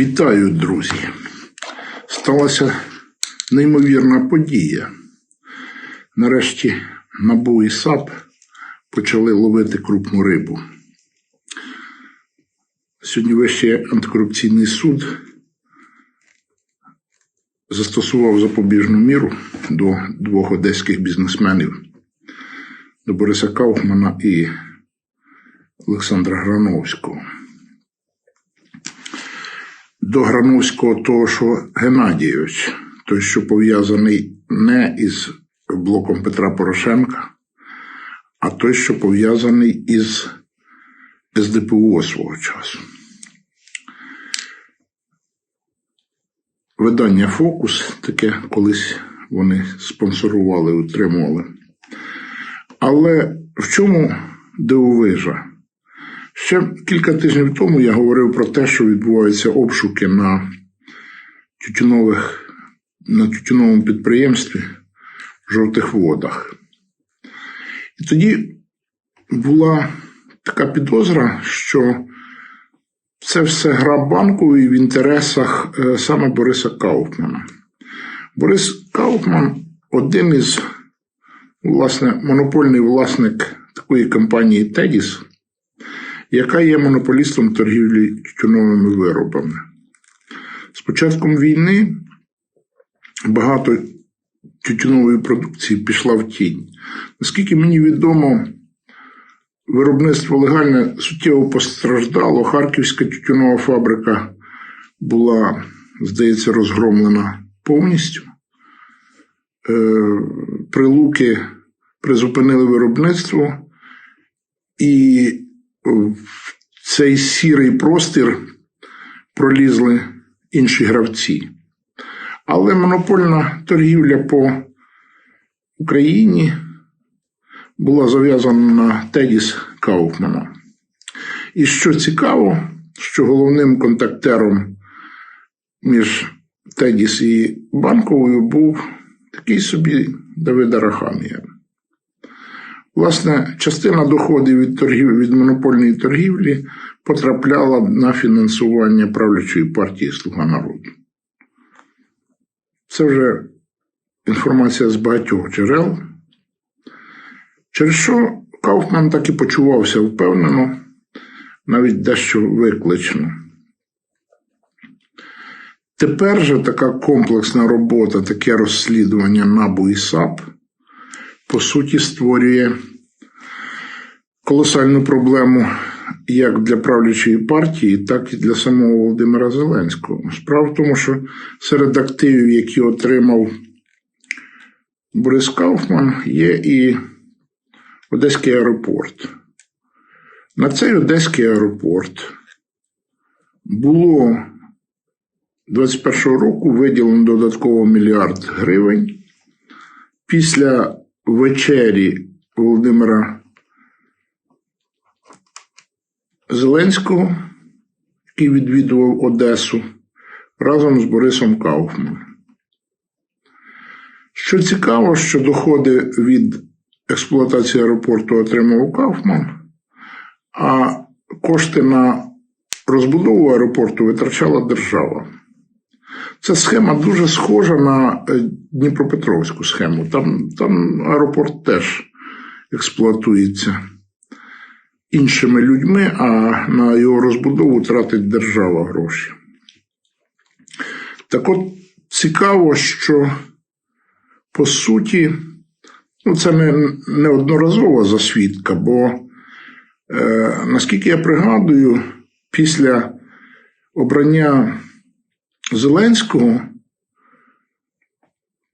Вітаю, друзі! Сталася неймовірна подія. Нарешті НАБУ і САП почали ловити крупну рибу. Сьогодні Вищий антикорупційний суд застосував запобіжну міру до двох одеських бізнесменів, до Бориса Кауфмана і Олександра Грановського до Грановського того, що Геннадійович, той, що пов'язаний не із блоком Петра Порошенка, а той, що пов'язаний із СДПУ свого часу. Видання Фокус, таке колись вони спонсорували, утримували. Але в чому дивовижа? Ще кілька тижнів тому я говорив про те, що відбуваються обшуки на тютюнових, на тютюновому підприємстві в жовтих водах. І тоді була така підозра, що це все гра банкової в інтересах е, саме Бориса Кауфмана. Борис Кауфман один із, власне, монопольний власник такої компанії Тедіс яка є монополістом торгівлі тютюновими виробами. З початком війни багато тютюнової продукції пішла в тінь. Наскільки мені відомо, виробництво легальне суттєво постраждало. Харківська тютюнова фабрика була, здається, розгромлена повністю. Е, прилуки призупинили виробництво і в цей сірий простір пролізли інші гравці. Але монопольна торгівля по Україні була зав'язана на Тедіс Кауфмана. І що цікаво, що головним контактером між Тедіс і банковою був такий собі Давид Арахамія. Власне, частина доходів від торгів, від монопольної торгівлі потрапляла на фінансування правлячої партії Слуга народу. Це вже інформація з багатьох джерел. Через що Кауфман так і почувався впевнено, навіть дещо виклично. Тепер же така комплексна робота, таке розслідування НАБУ і САП по суті створює колосальну проблему як для правлячої партії, так і для самого Володимира Зеленського. Справа в тому, що серед активів, які отримав Борис Кауфман, є і Одеський аеропорт. На цей Одеський аеропорт було 2021 року виділено додатково мільярд гривень. Після вечері Володимира Зеленського, який відвідував Одесу разом з Борисом Кауфманом. Що цікаво, що доходи від експлуатації аеропорту отримав Кауфман, а кошти на розбудову аеропорту витрачала держава. Ця схема дуже схожа на е, Дніпропетровську схему. Там, Там аеропорт теж експлуатується іншими людьми, а на його розбудову тратить держава гроші. Так от цікаво, що по суті, ну це не неодноразова засвідка, бо, е, наскільки я пригадую, після обрання Зеленського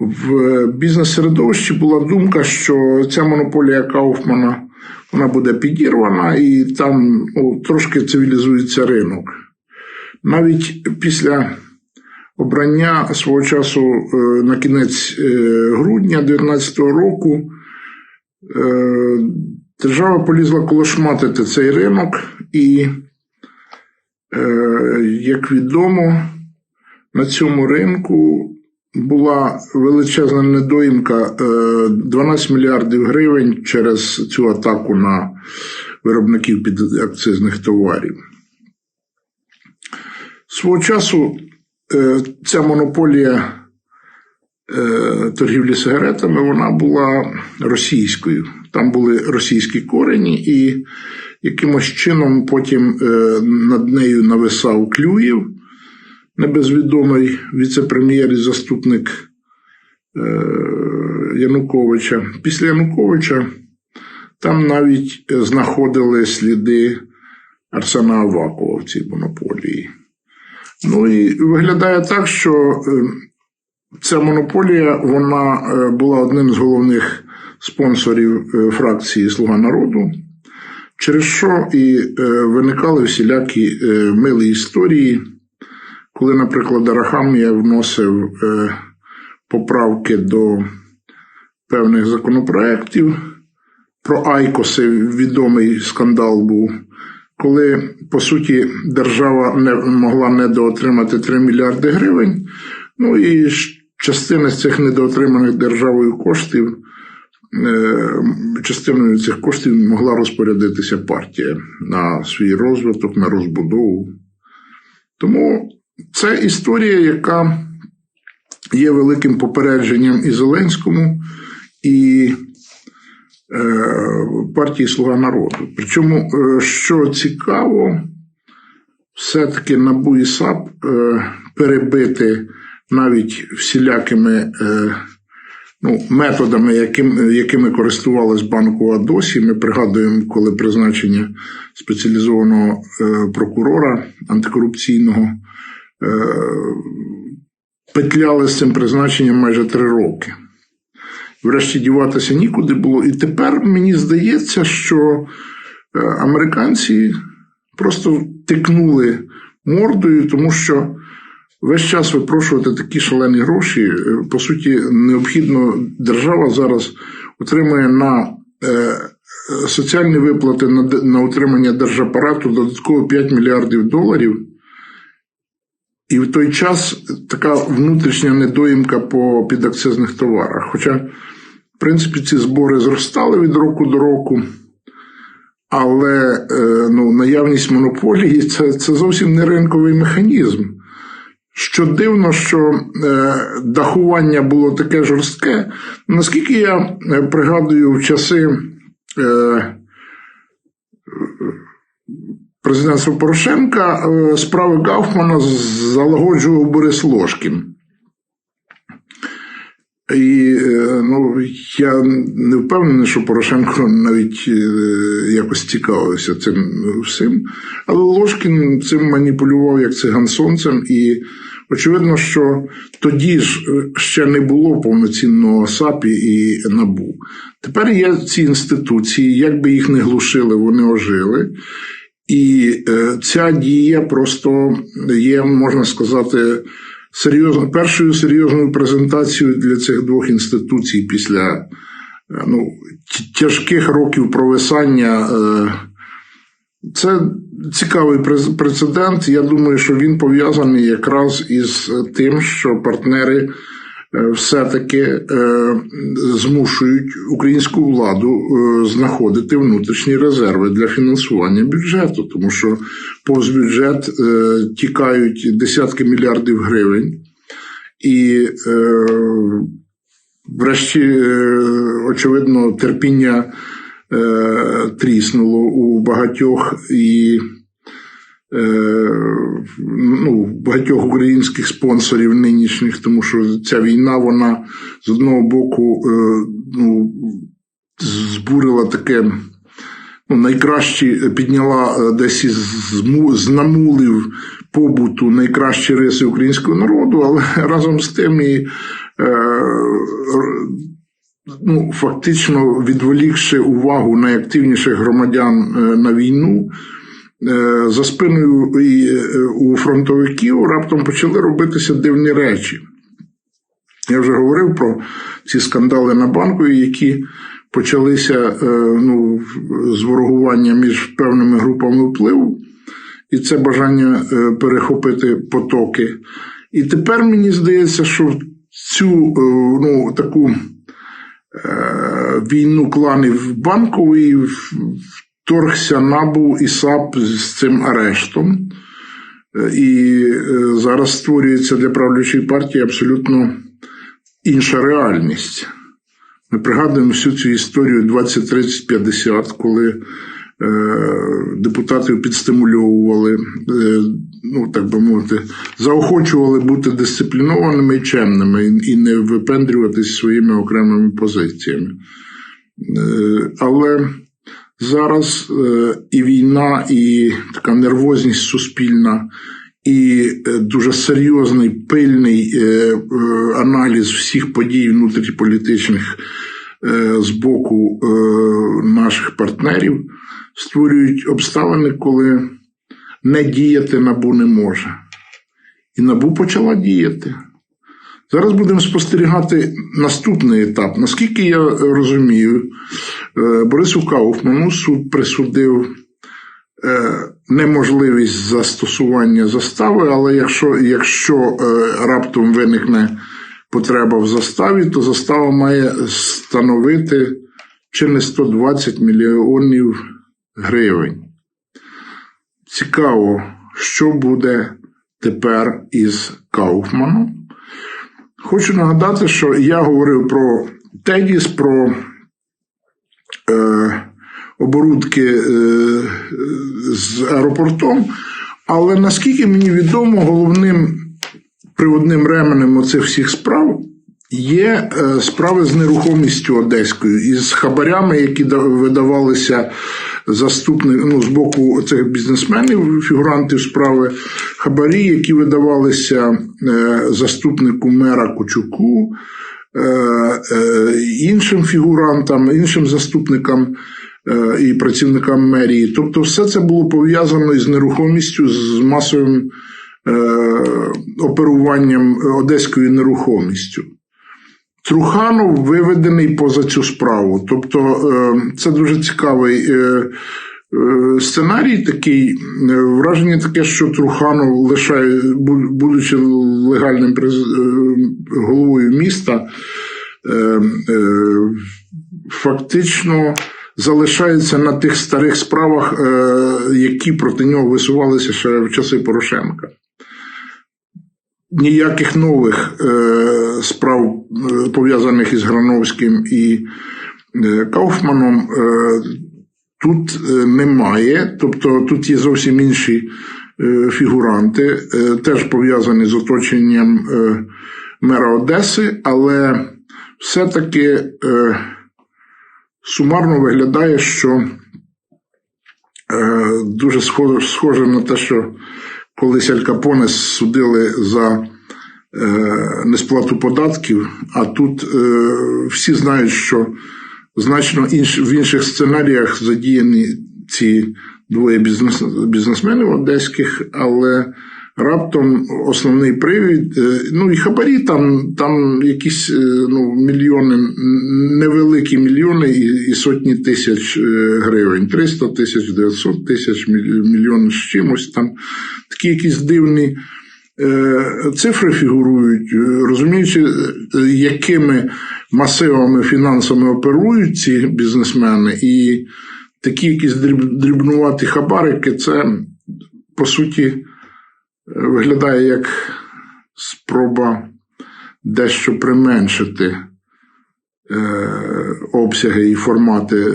в бізнес-середовищі була думка, що ця монополія Кауфмана вона буде підірвана і там ну, трошки цивілізується ринок. Навіть після обрання свого часу е, на кінець е, грудня 2019 року е, держава полізла колошматити цей ринок, і, як відомо, на цьому ринку була величезна недоїмка 12 мільярдів гривень через цю атаку на виробників підакцизних товарів. Свого часу е, ця монополія е, торгівлі сигаретами вона була російською. Там були російські корені, і якимось чином потім е, над нею нависав Клюєв, небезвідомий віце-прем'єр і заступник е, Януковича. Після Януковича там навіть знаходили сліди Арсена Авакова в цій монополії. Ну і виглядає так, що е, ця монополія вона е, була одним з головних спонсорів фракції Слуга народу, через що і виникали всілякі милі історії, коли, наприклад, Арахамія вносив е, поправки до певних законопроєктів. Про Айкоси відомий скандал був, коли, по суті, держава не могла недоотримати 3 мільярди гривень. Ну і частина з цих недоотриманих державою коштів, е, частиною цих коштів могла розпорядитися партія на свій розвиток, на розбудову. Тому це історія, яка є великим попередженням і Зеленському, і е, партії Слуга народу. Причому, е, що цікаво, все-таки НАБУ і САП е, перебити навіть всілякими е, ну, методами, яким, якими користувалась банку Адосі. Ми пригадуємо, коли призначення спеціалізованого е, прокурора антикорупційного петляли з цим призначенням майже три роки. Врешті діватися нікуди було. І тепер мені здається, що е, американці просто тикнули мордою, тому що весь час випрошувати такі шалені гроші, е, по суті, необхідно держава зараз отримує на е, соціальні виплати на, на утримання держапарату додатково 5 мільярдів доларів. І в той час така внутрішня недоїмка по підакцизних товарах. Хоча, в принципі, ці збори зростали від року до року, але е, ну, наявність монополії це, це зовсім не ринковий механізм. Що дивно, що е, дахування було таке жорстке. Наскільки я е, пригадую в часи президентства Порошенка е, справи Гауфмана залагоджував Борис Ложкін. І е, ну, я не впевнений, що Порошенко навіть е, якось цікавився цим всім. Але Ложкін цим маніпулював як циган сонцем, і очевидно, що тоді ж ще не було повноцінного САПі і НАБУ. Тепер є ці інституції, як би їх не глушили, вони ожили. І е, ця дія просто є, можна сказати, серйозно, першою серйозною презентацією для цих двох інституцій після е, ну, тяжких років провисання. Е, це цікавий прецедент. Я думаю, що він пов'язаний якраз із тим, що партнери все-таки е, змушують українську владу е, знаходити внутрішні резерви для фінансування бюджету, тому що повз бюджет е, тікають десятки мільярдів гривень. І, е, врешті, е, очевидно, терпіння е, тріснуло у багатьох і е, ну, багатьох українських спонсорів нинішніх, тому що ця війна, вона з одного боку е, ну, збурила таке. Ну, найкращі підняла е, десь із намулів побуту найкращі риси українського народу, але разом з тим і е, ну, фактично відволікши увагу найактивніших громадян е, на війну, е, за спиною і, е, у фронтовиків раптом почали робитися дивні речі. Я вже говорив про ці скандали на банку, які почалися е, ну, з ворогування між певними групами впливу, і це бажання е, перехопити потоки. І тепер мені здається, що цю е, ну, таку е, війну кланів банкової вторгся набу і САП з цим арештом. Е, І е, зараз створюється для правлячої партії абсолютно інша реальність. Ми пригадуємо всю цю історію 20, 30, 50, коли е, депутатів підстимульовували, ну так би мовити, заохочували бути дисциплінованими і чемними і, не випендрюватись своїми окремими позиціями. Але зараз е, і війна, і така нервозність суспільна, і е, дуже серйозний пильний е, аналіз всіх подій внутрішньополітичних е, з боку наших партнерів створюють обставини, коли не діяти набу не може. І набу почала діяти. Зараз будемо спостерігати наступний етап. Наскільки я розумію, Борису Кауфману суд присудив е, неможливість застосування застави, але якщо, якщо е, раптом виникне потреба в заставі, то застава має становити чи не 120 мільйонів гривень. Цікаво, що буде тепер із Кауфманом. Хочу нагадати, що я говорив про Тедіс, про е, оборудки е, з аеропортом, але наскільки мені відомо, головним приводним ременем оцих всіх справ є е, справи з нерухомістю одеською і з хабарями, які видавалися заступник, ну, з боку цих бізнесменів, фігурантів справи. Хабарі, які видавалися е, заступнику мера Кучуку, е, е, іншим фігурантам, іншим заступникам е, і працівникам мерії. Тобто, все це було пов'язано із нерухомістю, з масовим е, оперуванням одеською нерухомістю. Труханов виведений поза цю справу. Тобто е, це дуже цікавий е, е, сценарій такий. Е, Враження таке, що Труханов лишає, будучи легальним е, головою міста, е, е, фактично залишається на тих старих справах, е, які проти нього висувалися ще в часи Порошенка ніяких нових е, справ, е, пов'язаних із Грановським і е, Кауфманом, е, тут е, немає. Тобто тут є зовсім інші е, фігуранти, е, теж пов'язані з оточенням мера Одеси, але все-таки сумарно виглядає, що дуже схоже, на те, що колись Аль Капоне судили за несплату податків, а тут е, всі знають, що значно інш, в інших сценаріях задіяні ці двоє бізнес, бізнесменів одеських, але раптом основний привід, е, ну і хабарі там, там якісь е, ну, мільйони, невеликі мільйони і, і сотні тисяч е, гривень, 300 тисяч, 900 тисяч, міль- мільйон з чимось там. Такі якісь дивні цифри фігурують, розуміючи, якими масивами фінансами оперують ці бізнесмени, і такі якісь дріб- дрібнуваті хабарики, це по суті е, виглядає як спроба дещо применшити е, обсяги і формати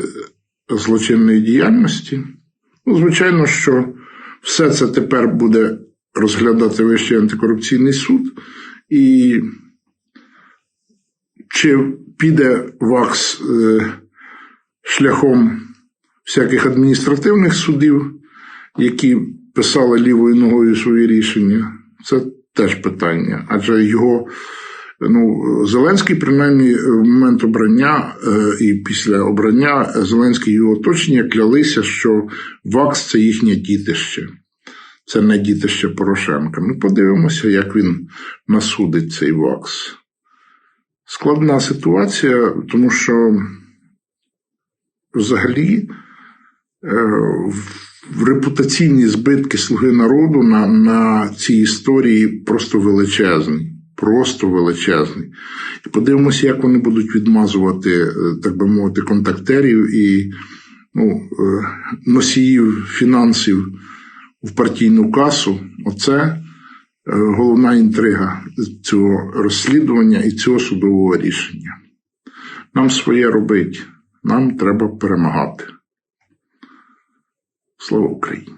злочинної діяльності. Ну, звичайно, що все це тепер буде розглядати Вищий антикорупційний суд, і чи піде ВАКС е, шляхом всяких адміністративних судів, які писали лівою ногою свої рішення, це теж питання. Адже його ну, Зеленський, принаймні, в момент обрання е, і після обрання Зеленський і його оточення клялися, що ВАКС це їхнє дітище. Це не дітище Порошенка. Ми подивимося, як він насудить цей ВАКС. Складна ситуація, тому що взагалі е, репутаційні збитки Слуги народу на, на цій історії просто величезні. Просто величезні. І подивимося, як вони будуть відмазувати, е, так би мовити, контактерів і ну, е, носіїв фінансів в партійну касу. Оце головна інтрига цього розслідування і цього судового рішення. Нам своє робить, нам треба перемагати. Слава Україні!